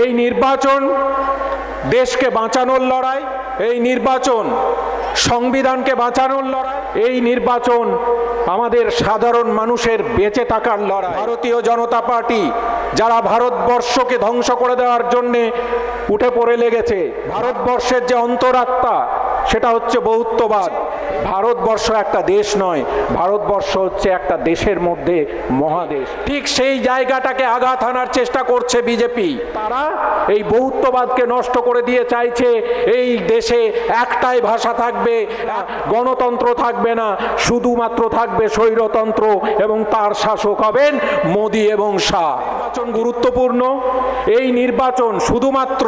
এই নির্বাচন দেশকে বাঁচানোর লড়াই, এই নির্বাচন সংবিধানকে বাঁচানোর লড়াই, এই নির্বাচন আমাদের সাধারণ মানুষের বেঁচে থাকার লড়াই। ভারতীয় জনতা পার্টি যারা ভারতবর্ষকে ধ্বংস করে দেওয়ার জন্যে উঠে পড়ে লেগেছে, ভারতবর্ষের যে অন্তরাত্মা, সেটা হচ্ছে বহুত্ববাদ ভারতবর্ষ একটা দেশ নয়, ভারতবর্ষ হচ্ছে একটা দেশের মধ্যে মহাদেশ। ঠিক সেই জায়গাটাকে আঘাত হানার চেষ্টা করছে বিজেপি। তারা এই বহুত্ববাদকে নষ্ট করে দিয়ে চাইছে, এই দেশে একটাই ভাষা থাকবে, গণতন্ত্র থাকবে না, শুধুমাত্র থাকবে স্বৈরতন্ত্র এবং তার শাসক হবেন মোদি এবং শাহ। নির্বাচন গুরুত্বপূর্ণ। এই নির্বাচন শুধুমাত্র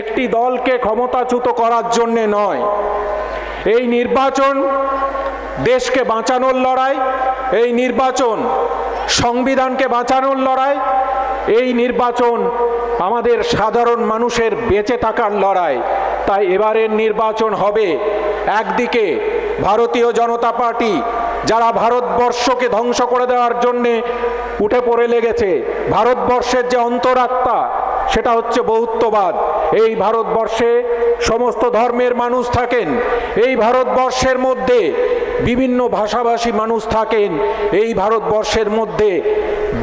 একটি দলকে ক্ষমতাচ্যুত করার জন্যে নয় এই নির্বাচন দেশকে বাঁচানোর লড়াই, এই নির্বাচন সংবিধানকে বাঁচানোর লড়াই, এই নির্বাচন আমাদের সাধারণ মানুষের বেঁচে থাকার লড়াই। তাই এবারের নির্বাচন হবে একদিকে ভারতীয় জনতা পার্টি, যারা ভারতবর্ষকে ধ্বংস করে দেওয়ার জন্যে উঠে পড়ে লেগেছে। ভারতবর্ষের যে অন্তরাত্মা, সেটা হচ্ছে বহুত্ববাদ এই ভারতবর্ষে সমস্ত ধর্মের মানুষ থাকেন। এই ভারতবর্ষের মধ্যে বিভিন্ন ভাষাভাষী মানুষ থাকেন। এই ভারতবর্ষের মধ্যে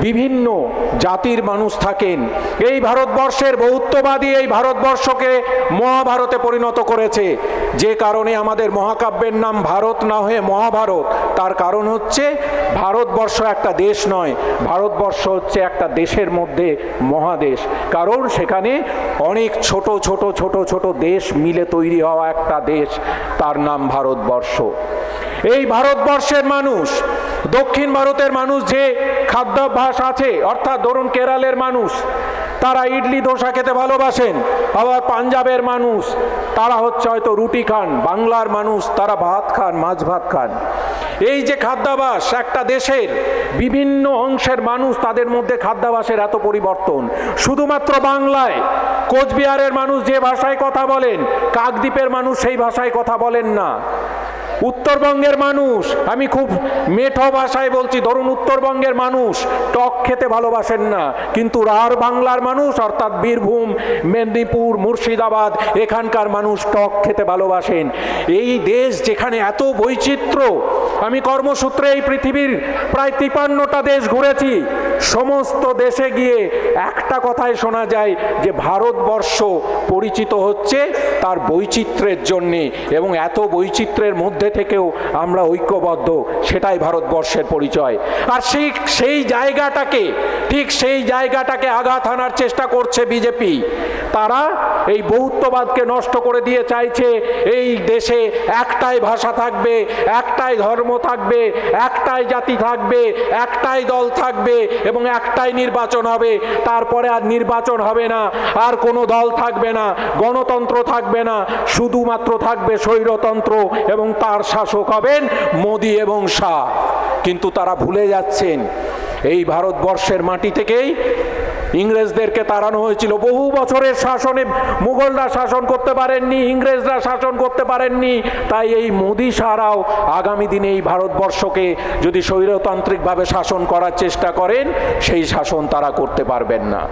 বিভিন্ন জাতির মানুষ থাকেন। এই ভারতবর্ষের বহুত্ববাদী এই ভারতবর্ষকে মহাভারতে পরিণত করেছে। যে কারণে আমাদের মহাকাব্যের নাম ভারত না হয়ে মহাভারত। তার কারণ হচ্ছে ভারতবর্ষ একটা দেশ নয়, ভারতবর্ষ হচ্ছে একটা দেশের মধ্যে মহাদেশ। কারণ সেখানে অনেক ছোট ছোট ছোট ছোট দেশ মিলে তৈরি হওয়া একটা দেশ। তার নাম ভারতবর্ষ। এই ভারতবর্ষের মানুষ দক্ষিণ ভারতের মানুষ যে খাদ্যাভ্যাস আছে, অর্থাৎ ধরুন কেরালের মানুষ, তারা ইডলি ধোসা খেতে ভালোবাসেন, আবার পাঞ্জাবের মানুষ, তারা হচ্ছে হয়তো রুটি খান, বাংলার মানুষ, তারা ভাত খান, মাছ ভাত খান। এই যে খাদ্যাভাস একটা দেশের বিভিন্ন অংশের মানুষ তাদের মধ্যে খাদ্যাভাসের এত পরিবর্তন। শুধুমাত্র বাংলায়, কোচবিহারের মানুষ যে ভাষায় কথা বলেন, কাকদ্বীপের মানুষ সেই ভাষায় কথা বলেন না। উত্তরবঙ্গের মানুষ, আমি খুব মেঠো ভাষায় বলছি, ধরুন উত্তরবঙ্গের মানুষ, টক খেতে ভালোবাসেন না, কিন্তু রাঢ় বাংলার মানুষ, অর্থাৎ বীরভূম, মেদিনীপুর, মুর্শিদাবাদ, এখানকার মানুষ টক খেতে ভালোবাসেন। এই দেশ যেখানে এত বৈচিত্র্য, আমি কর্মসূত্রে এই পৃথিবীর প্রায় তিপান্নটা দেশ ঘুরেছি। সমস্ত দেশে গিয়ে একটা কথাই শোনা যায় যে ভারতবর্ষ পরিচিত হচ্ছে তার বৈচিত্র্যের জন্যে এবং এত বৈচিত্র্যের মধ্যে থেকেও আমরা ঐক্যবদ্ধ, সেটাই ভারতবর্ষের পরিচয়। আর সেই সেই জায়গাটাকে, ঠিক সেই জায়গাটাকে আঘাত হানার চেষ্টা করছে বিজেপি। তারা এই বহুত্ববাদকে নষ্ট করে দিয়ে চাইছে, এই দেশে একটাই ভাষা থাকবে, একটাই ধর্ম থাকবে একটাই জাতি থাকবে, একটাই দল থাকবে এবং একটাই নির্বাচন হবে। তারপরে আর নির্বাচন হবে না, আর কোনো দল থাকবে না, গণতন্ত্র থাকবে না, শুধুমাত্র থাকবে স্বৈরতন্ত্র এবং তার শাসক হবেন মোদি এবং শাহ। কিন্তু তারা ভুলে যাচ্ছেন, এই ভারতবর্ষের মাটি থেকেই ইংরেজদেরকে তাড়ানো হয়েছিল। বহু বছরের শাসনে মুঘলরা শাসন করতে পারেননি, ইংরেজরা শাসন করতে পারেননি। তাই এই মোদী সারাও আগামী দিনে এই ভারতবর্ষকে যদি স্বৈরতান্ত্রিকভাবে শাসন করার চেষ্টা করেন, সেই শাসন তারা করতে পারবেন না।